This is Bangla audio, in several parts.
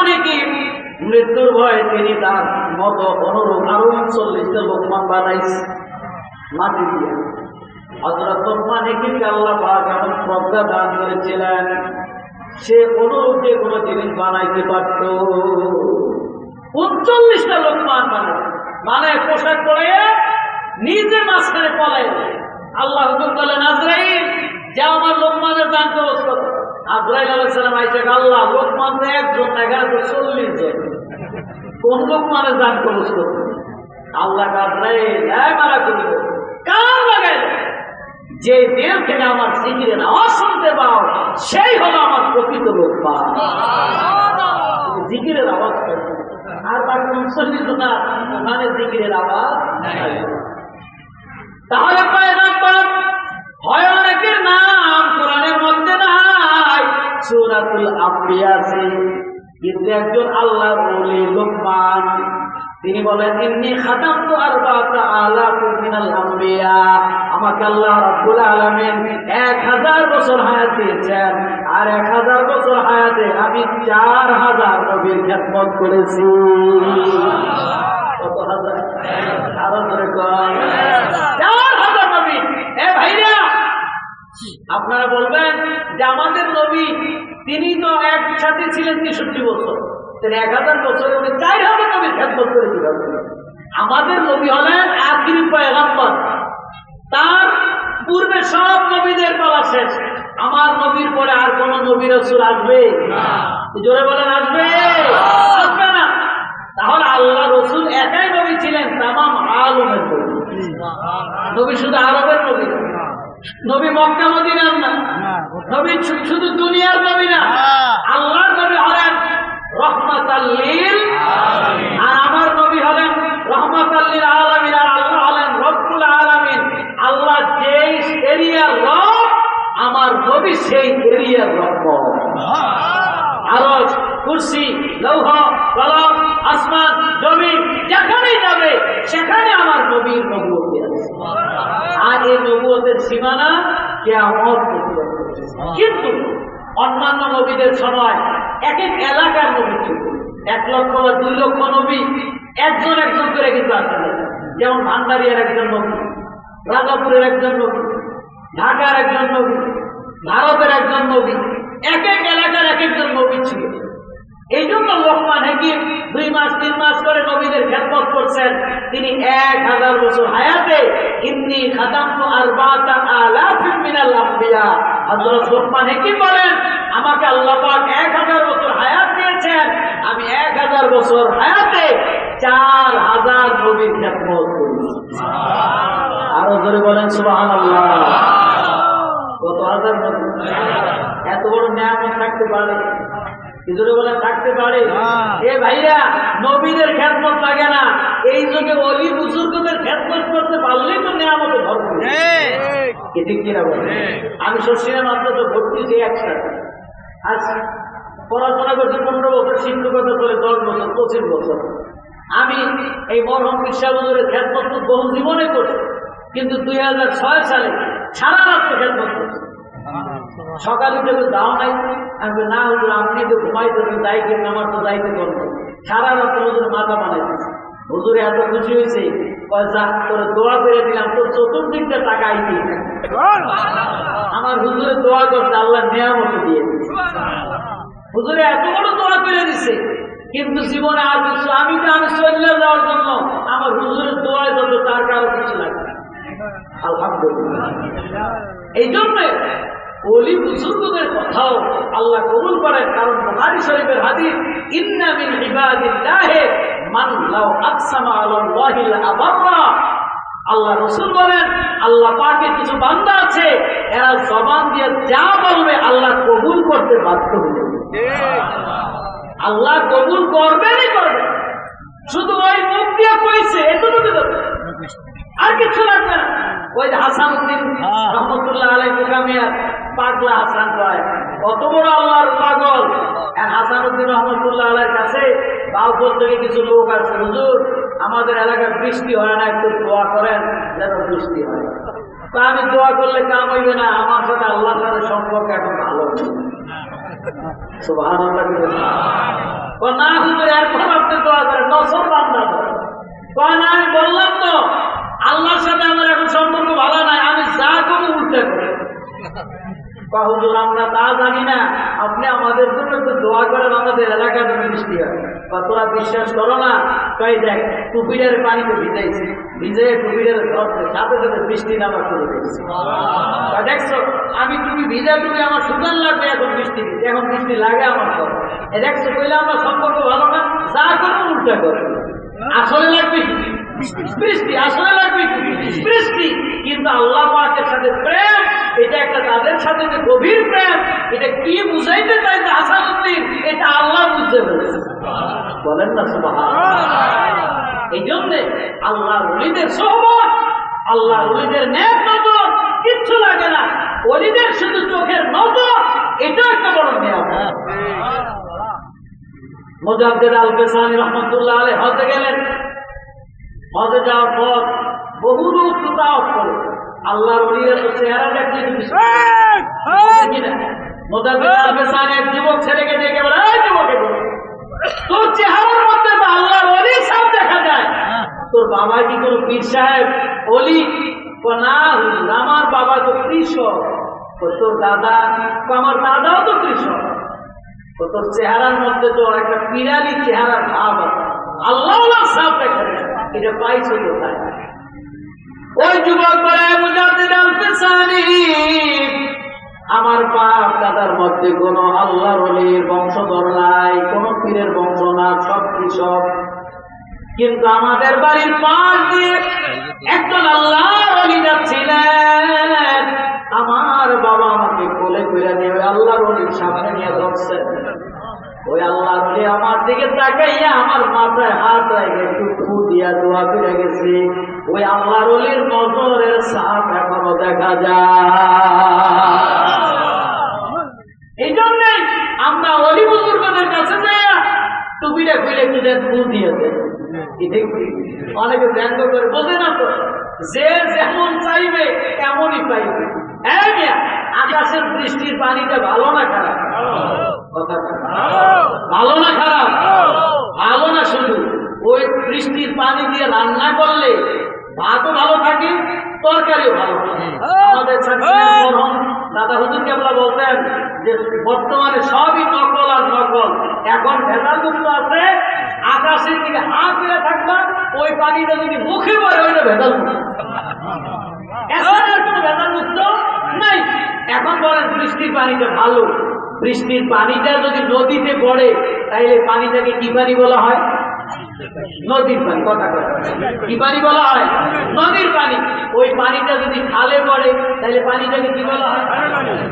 লোকমানে কি মৃত্যুর ভয়ে তিনি তার মতো অনুরূপ আরও চল্লিশটা লোকমান বানাইছে। মাটি দিয়ে। হজরত আল্লাহ পাক এমন প্রজ্ঞা দান করেছিলেন, সে অনুরূপ যে কোনো জিনিস বানাইতে পারত। উনচল্লিশটা লোকমান বানাইছে মানে পোশাক পরে নিজে মাঝখানে পলাই আল্লাহ হুকুম করলেন আজরাইল যা আমার লোকমানের দান করো আজরাইল আলাইসালাম আইসে আল্লাহ লোকমান একজন না, চল্লিশ জন। কোন লোকমানের দান খরচ করবে? আল্লাহ আজরাইল মারা করি কার লাগাইল যে দেল থেকে আমার আওয়াজ শুনতে পাও সেই হলো আমার প্রকৃত লোকমান। জিকিরের আওয়াজ। আর বাকি উনচল্লিশ জন ওখানে জিকিরের আওয়াজ নাই। তাহলে হয় সূরাতুল আম্বিয়া আছে কিন্তু একজন আল্লাহর ওলি লোকমান তিনি বলেন ইন্নি খাতামতু আরবাআতা আলাফিন মিনাল আম্বিয়া। আমাকে আল্লাহ রাব্বুল আলামিন 1000 বছর হায়াত দিয়েছেন। আর 1000 বছর হায়াতে আমি 4000 নবীর খেদমত করেছি। কত হাজার? আরও ধরে কয় চার হাজার নবী এ ভাইরা আপনারা বলবেন যে আমাদের নবী তিনি তো একসাথে ছিলেন তেষট্টি বছর। তিনি এক হাজার বছরে উনি চার হাজার নবীর খেদমত করে দিলেন। আমাদের নবী হলেন আখিরি পয়গাম্বর। তার পূর্বে সব নবীদের পালা শেষ। আমার নবীর পরে আর কোন নবী রসুল আসবে? জোরে বলেন আসবে? আসবে না। তাহলে আল্লাহ রসুল একাই নবী ছিলেন তামাম আলমের নবী। নবী শুধু আরবের নবী। নবী মক্কা মদিনার না? নবী শুধু দুনিয়ার নবী না আল্লাহর নবী হলেন রহমাতাল্লিল আর আমার নবী হলেন রহমাতাল্লিল আলামিন আর আল্লাহ হলেন রব্বুল আলামিন। আল্লাহ যেই এরিয়ার রব আমার নবী সেই এরিয়ার রব। আরজ কুরসি লৌহ কলম আসমান জমি যেখানে যাবে সেখানে আমার নবীর নবুয়তি আছে। আর এই নবুয়তের সীমানা কেমন কিন্তু অন্যান্য নবীদের সময় এক এক এলাকার নবী ছিল। এক লক্ষ বা দুই লক্ষ নবী একজন একজন করে কিন্তু আসলে। যেমন ভান্ডারিয়ার একজন নবী রাজাপুরের একজন নবী ঢাকার একজন নবী ভারতের একজন নবী এক এক এলাকার এক একজন নবী ছিল। এই জন্য লোকমান হাকিম দুই মাস তিন মাস করে নবীদের খেদমত করছেন। তিনি এক হাজার বছর হায়াতে ইন্নি খাদামতু আরবাতা আলাফিন মিনাল আম্বিয়া। হযরত লোকমান হাকিম বলেন আমাকে আল্লাহ পাক এক হাজার বছর হায়াত দিয়েছেন। আমি এক হাজার বছর হায়াতে চার হাজার নবীর খেদমত করেছি আরও ধরে বলেন সুবহানাল্লাহ। কত হাজার নবী? এত বড় নিয়ামত থাকতে পারে। বলে থাকতে পারে। এ ভাইরা নবীদের খ্যাতমত লাগে না। এই যুগে অলি বুজুর্গদের খ্যাতমত করতে পারলেই তো নিয়ামতে ভরপুর কি ঠিক। কিনা বলে? আমি শশীরা মাত্র তো ভর্তি যে একসাথে আজ পড়াশোনা করছি পনেরো বছর শিক্ষকতা করে দশ বছর পঁচিশ বছর। আমি এই মরহম বিশ্বাবুজুরের খ্যাতমত বহু জীবনে করছি। কিন্তু দুই হাজার ছয় সালে সারা রাত্রে খ্যাতমত সকালে যখন দাও নাই। আমি না হুজুর আপনি তো ঘুমাইতেছেন দায়িত্ব আমার তো দায়িত্ব করব সারা রাত হুজুর মাথা বানাইতেছে। হুজুরে এত খুশি হয়েছে যা তোর দোয়া করে দিলাম তোর চতুর্দিকটা টাকা আইতে আমার হুজুরে দোয়া করছে আল্লাহ নিয়ামত দিয়ে। হুজুরে এত বড় দোয়া করে দিছে কিন্তু জীবনে আর কিছু আমি তো আমি চলে যাওয়ার জন্য আমার হুজুরের দোয়ায় যত তার কারও কিছু লাগবে। আলহামদুলিল্লাহ। এই জন্য অলি বুজুর্গদের কথাও আল্লাহ কবুল করেন। কারণ বুখারী শরীফের হাদিস, ইন্না মিন ইবাদিল্লাহি মান লাউ আকসামা আলাল্লাহি লাআবাররা আল্লাহ রসুল বলেন, আল্লাহ পাকে কিছু বান্দা আছে, এরা জবান দিয়ে যা বলবে আল্লাহ কবুল করতে বাধ্য হয়ে আল্লাহ কবুল করবেনই করবে শুধু ওই মুখ দিয়ে কইছে, এতটুকু আর কিছু লাগবে না। ওই যে হাসান উদ্দিন রহমতুল্লাহ আলাই মুকামিয়ার পাগলা হাসান কয় কত বড় আল্লাহর পাগল। হাসান উদ্দিন রহমতুল্লাহ আলাইয়ের কাছে বাউপুর থেকে কিছু লোক আছে। হুজুর আমাদের এলাকায় বৃষ্টি হয় না একটু দোয়া করেন যেন বৃষ্টি হয়। তা আমি দোয়া করলে কাম হইবে না। আমার সাথে আল্লাহর সাথে সম্পর্ক এখন ভালো না হুজুর এরপর আপনি দোয়া করেন। নসর বান্দা কয় না আমি বললাম তো। আল্লাহর সাথে আমার এখন সম্পর্ক ভালো নাই আমি যা করি উল্টে করি। হুজুর আমরা তা জানি না। আপনি আমাদের জন্য একটু দোয়া করেন আমাদের এলাকাতে বৃষ্টি হয়। বা তোরা বিশ্বাস করো না তাই দেখ টুপিটার পানিতে ভিজাইছি। ভিজে টুপিটার ধরছে সাথে সাথে বৃষ্টি নামা শুরু হয়েছে দেখছ আমি তুমি ভিজা টুপি আমার সুগার লাগবে এখন বৃষ্টি এখন বৃষ্টি লাগে আমার এ দেখছ কইলে আমার সম্পর্ক ভালো না যা করো উল্টা করো। আসলে লাগবে কি? বৃষ্টি আসলে লাগবে? বৃষ্টি কিন্তু আল্লাহ পাকের সাথে প্রেম এটা একটা তাদের সাথে যে গভীর প্রেম এটা কি বুঝাইতে চাইছে হাসানুদ্দিন এটা আল্লাহ বুঝতে পেরেছে বলেন না এই জন্যে আল্লাহ অলিদের সহবত আল্লাহ অলিদের ন্যাক নজর কিচ্ছু লাগে না। অলিদের শুধু চোখের নজর এটা একটা বড় নিয়ামত। মোজাদ্দেদ আল পেসানি রহমতুল্লাহ আলী হজে গেলেন। হজে যাওয়ার পর বহু লোক তুতাওয়াত করে আল্লাহর অলিরা তো চেহারা দেখলে এক যুবক ছেলেকে ডেকে বলে যুবকে তোর চেহারার মধ্যে তো আল্লাহর অলি সব দেখা যায়। তোর বাবা কি কোনো পীর সাহেব? অলি না আমার বাবা তো কৃষক। তোর দাদা? আমার দাদাও তো কৃষক। তোর চেহারার মধ্যে তো একটা পিরালি চেহারার ভাব আছে। আল্লাহ সাপ দেখা যায়। এটা পাইছো কোথায়? ওই যুবক বলে আমার বাপ দাদার মধ্যে কোন আল্লাহ রলির বংশধর নাই, কোন পীরের বংশ না, সব কৃষক। কিন্তু আমাদের বাড়ির পাশ দিয়ে একজন আল্লাহ রলি যাচ্ছিলেন। আমার বাবা আমাকে কোলে করে নিয়ে আল্লাহ রলির সামনে নিয়ে ধরছেন। ওই আল্লাহ রলি আমার দিকে তাকাইয়া আমার মাথায় হাত রেখে একটু ফু দিয়া দোয়া করে গেছে। ওই আল্লাহ রলির নজরের সাপ এখনও দেখা যায়। এই জন্যে আমরা অলি বুজুর্গদের কাছে যাইয়া টুপিটা খুলে দেন ফুল দিয়ে এটা অনেকে ব্যঙ্গ করে, বোঝে না তো, যে যেমন চাইবে এমনই পাইবে। হ্যাঁ আকাশের বৃষ্টির পানিটা ভালো না খারাপ? বল। ভালো না খারাপ? ভালো না শুধু? ওই বৃষ্টির পানি দিয়ে রান্না করলে ভাতও ভালো থাকে, তরকারিও ভালো থাকে। দাদা হুজুর কেবলা বলতেন যে, বর্তমানে সবই নকল আর নকল। এখন ভেজাল মুক্ত আছে, আকাশের দিকে হাত ফিরে থাকবা, ওই পানিটা যদি মুখে পড়ে, ওইটা ভেজাল এখন আর কোনো ভেজাল মুক্ত নাই। এখন বলেন বৃষ্টির পানিটা ভালো। বৃষ্টির পানিটা যদি নদীতে পড়ে তাহলে পানিটাকে কি পানি বলা হয়? নদীর পানি, কথা কথা। কি পানি বলা হয়? নদীর পানি। ওই পানিটা যদি খালে পড়ে তাহলে পানিটাকে কি বলা হয়?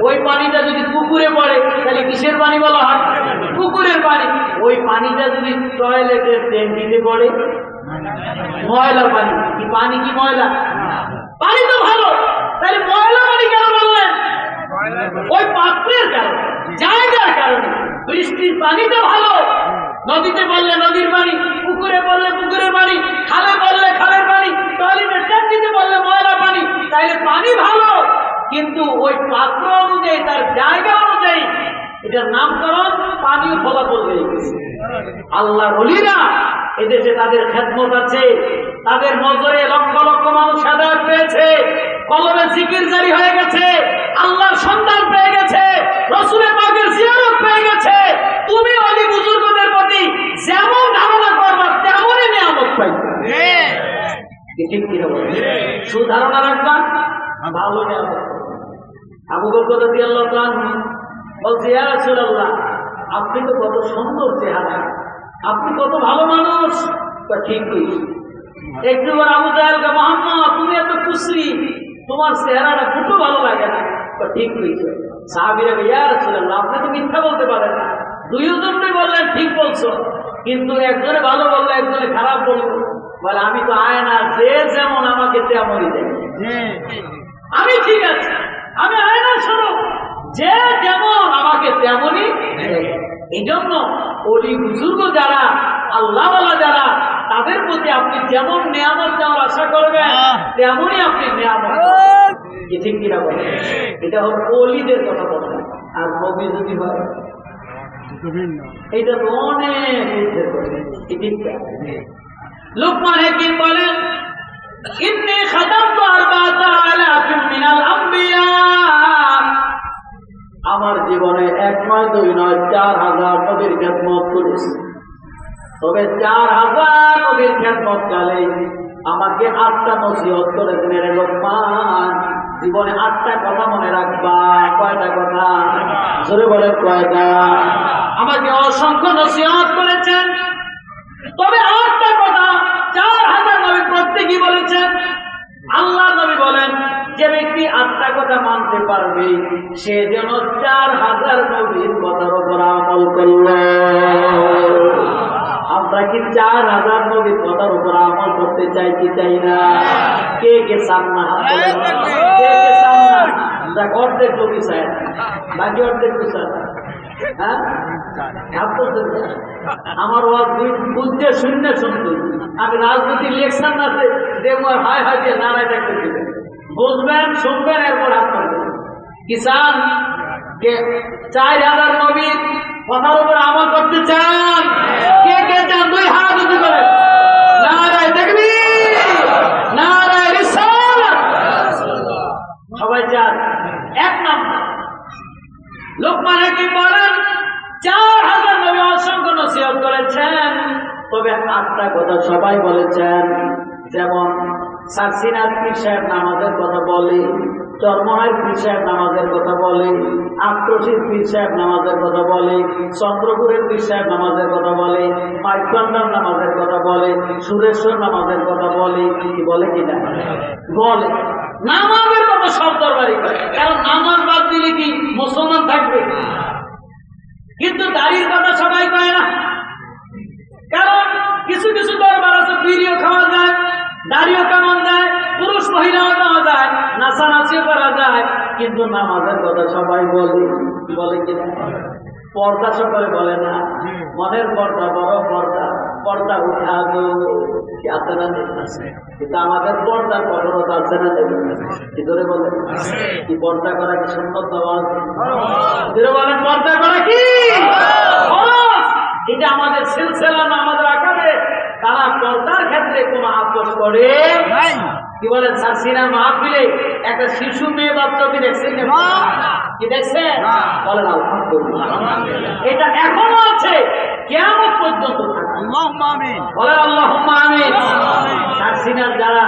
ওই পানিটা যদি পুকুরে পড়ে তাহলে কিসের পানি বলা হয়? পুকুরের পানি। ওই পানিটা যদি টয়লেটের ট্যাঙ্কিতে পড়ে, ময়লা পানি। কি পানি, কি ময়লা? পানি তো ভালো। তাহলে ময়লা পানি কেন বললেন? ওই পাত্রের কারণে। জায়গার কারণে। বৃষ্টির পানিটা ভালো। নদীতে বললে নদীর পানি, পুকুরে বললে পুকুরের পানি, খালে বললে খালের পানি ট্যাঙ্কিতে বললে ময়লা পানি, তাইলে পানি ভালো। কিন্তু ওই পাত্র অনুযায়ী, তার জায়গা অনুযায়ী, এটার নামকরণ পানীয় ফলাফল হয়ে গেছে। আল্লাহ রলিরা এদেশে তাদের খেদমত আছে। তাদের নজরে লক্ষ লক্ষ মানুষ হেদায়ত পেয়েছে, কলমে জিকির জারি হয়ে গেছে, আল্লাহর সন্ধান পেয়ে গেছে, রসুলের পাকের জিয়ারত পেয়ে গেছে। তুমি অলি বুজুর্গদের প্রতি যেমন ধারণা করবা, তেমনই নিয়ামত হবে? সুধারণা রাখবা? ভালো নিয়ামত। আবু বকর রাদিয়াল্লাহু তাআলা বলছে, ইয়া আপনি তো কত সুন্দর চেহারা। আপনি কত ভালো মানুষ। তা ঠিক একটু বার আবু মোহাম্মদ তুমি এত তোমার চেহারাটা ভালো লাগে না? ঠিক কইছো। সাহাবীরা আপনি তো মিথ্যা বলতে পারেন না। বললেন, ঠিক বলছো। কিন্তু একজনে ভালো বলল, একজনে খারাপ বলল। বলে, আমি তো আয় না যে যেমন আমাকে তেমনই দেখে আমি ঠিক আছে। আমি আয়নার স্বরূপ যে যেমন আমাকে তেমনই। এই জন্য অলি বুজুর্গ যারা আল্লাহওয়ালা যারা তাদের প্রতি আপনি যেমন নিয়ামত দেওয়ার আশা করবেন তেমনই আপনি নিয়ামত ঠিক কিনা বলেন? এটা হল অলিদের কথা বলেন আর কবি যদি হয়? এটা তো অনেক। লুকমান হাকিম বলেন তবে চার হাজার নবীর খেদমত কালে আমাকে আটটা নসিহত করেছেন রে লোকমান। জীবনে আটটা কথা মনে রাখবা, কয়টা কথা? জোরে বলে কয়টা? আমাকে অসংখ্য নসিহত করেছেন। তবে আটটা কথা চার হাজার নবী প্রত্যেকই বলেছেন। আল্লাহ নবী বলেন, যে ব্যক্তি আটটা কথা মানতে পারবে, সে যেন চার হাজার নবীর কথার উপর আমল করল। আমরা কি চার হাজার নবীর কথার উপর আমল করতে চাই কি চাই না? কে কে চান না? হাত কে দেখ অর্ধেক চায় না। বাকি অর্ধেক? হ্যাঁ? তুলতে চায়। আমার বুঝতে শুনতে শুনতে। আমি রাজনীতির ইলেকশন না দেখব হায় হায় দিয়ে নারায় দেখতে বুঝবেন, শুনবেন, এরপর আপনার কিষান চার হাজার নবীর কথার উপর আমল করতে চান? কে কে চান? দুই হাত উঁচু করে। নারায় দেখবি নারায় সবাই চান? এক নাম্বার। লোকমান হাকিম বলেন, চার হাজার নবী অসংখ্য নসিহত করেছেন। তবে আটটা কথা সবাই বলেছেন, যেমন কথা বলে নামাজের কথা নামাজের কথা বলে চন্দ্রপুরের নামাজের কথা বলে কথা সুরেশ্বর নামাজের কথা বলে, কি বলে কিনা বলে। নামাজের কথা সব দরবারই করে কারণ নামাজ বাদ দিলে কি মুসলমান থাকবে? কিন্তু দাড়ির কথা সবাই কয় না। কারণ কিছু কিছু দরবার আছে বিড়িও খাওয়া দাড়িও কামান যায় পুরুষ মহিলাও নেওয়া যায় নাচানাচিও করা যায় কিন্তু নামাজের কথা সবাই বলে বলে কিনা পর্দা সকলে বলে না। মনের পর্দা বড় পর্দা পর্দা উঠা কি আছে না কিন্তু আমাদের পর্দার কঠোরত আছে না কি ধরে বলে? কি পর্দা করা কি সুন্দর বলেন পর্দা করা কি? এটা আমাদের সিলসিলা না আমাদের আকারে। তারা পর্দার ক্ষেত্রে কোনো আপোষ করে কি বলেন সাসিনা মাহফিলে একটা শিশু মেয়ে বাচ্চাকে দেখছেন কি দেখছেন? বলেন এটা এখনও আছে। কেমন পর্যন্ত বলেন আল্লাহ আমিন। সারসিনার যারা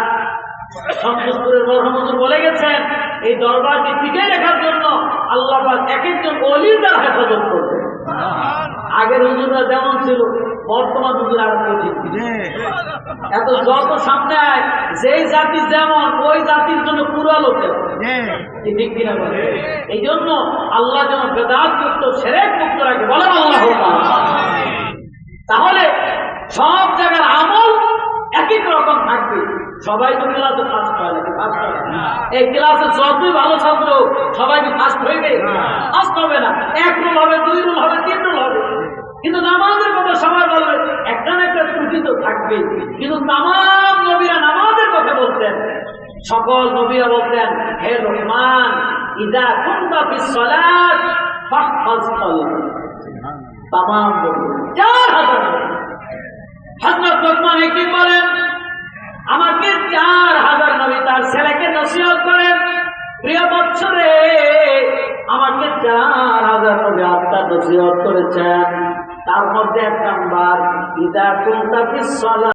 সন্তোষপুরের বলে গেছেন এই দরবারকে টিকে রাখার জন্য আল্লাহ এক একজন অলির দ্বারা হেফাজত করবে আগের হুজুররা যেমন ছিল বর্তমান হুজুর আরও এত যত সামনে আয় যেই জাতি যেমন ওই জাতির জন্য পুরা লোকের ঠিক কিনা বলে? এই জন্য আল্লাহ যেন বেদাত মুক্ত সেরেক মুক্ত রাখে। বলেন আল্লাহ তাহলে সব জায়গার আমল এক এক রকম থাকবে। সবাই তো ক্লাসে ফার্স্ট হয় ফার্স্ট হয়। এই ক্লাসে যতই ভালো ছাত্র সবাই কি ফার্স্ট হইবে? ফার্স্ট হবে না। এক রুল হবে দুই রুল হবে তিন রুল হবে। কিন্তু নামাজের কথা সবাই বলবে একটা না একটা ত্রুটি তো থাকবে কিন্তু তামাম নবীরা নামাজের কথা বলতেন। সকল নবীরা বলতেন, হে রহমান, ইদা কুন্তা তামাম চার হাজার। হযরত লোকমান হাকিম বলেন, আমাকে চার হাজার নবী তার ছেলেকে নসিহত করেন। প্রিয় বৎসরে, আমাকে চার হাজার নবী আত্মার নসিহত করেছেন। তার মধ্যে এক নাম্বার ইদা কুন্তা